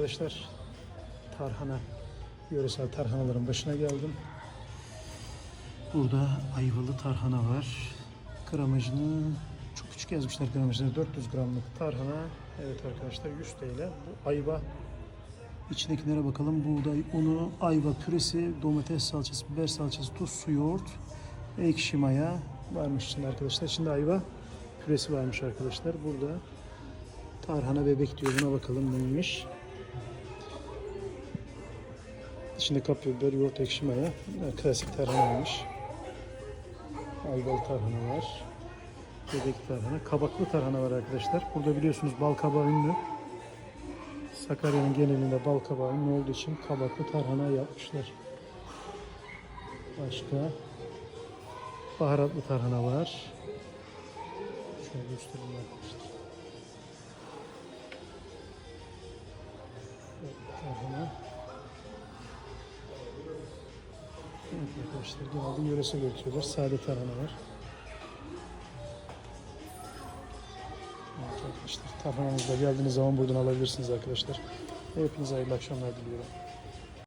arkadaşlar. Tarhana, yöresel tarhanaların başına geldim. Burada ayvalı tarhana var. Gramajını çok küçük yazmışlar gramajını. 400 gramlık tarhana. Evet arkadaşlar 100 TL. Bu ayva İçindekilere bakalım. Buğday unu, ayva püresi, domates salçası, biber salçası, tuz, su, yoğurt, ekşi maya varmış içinde arkadaşlar. İçinde ayva püresi varmış arkadaşlar. Burada tarhana bebek diyor. Buna bakalım neymiş. İçinde kapya biber, yoğurt, ekşi maya. Bunlar Klasik tarhanaymış. Ayvalı tarhana var. Bebek tarhana. Kabaklı tarhana var arkadaşlar. Burada biliyorsunuz bal kabağı ünlü. Sakarya'nın genelinde bal kabağı ünlü olduğu için kabaklı tarhana yapmışlar. Başka baharatlı tarhana var. Şöyle göstereyim arkadaşlar. Tarhana. Arkadaşlar genelde yöresel üretiyorlar. Sade tarhana var. Evet arkadaşlar tarhananızda geldiğiniz zaman buradan alabilirsiniz arkadaşlar. Hepinize hayırlı akşamlar diliyorum.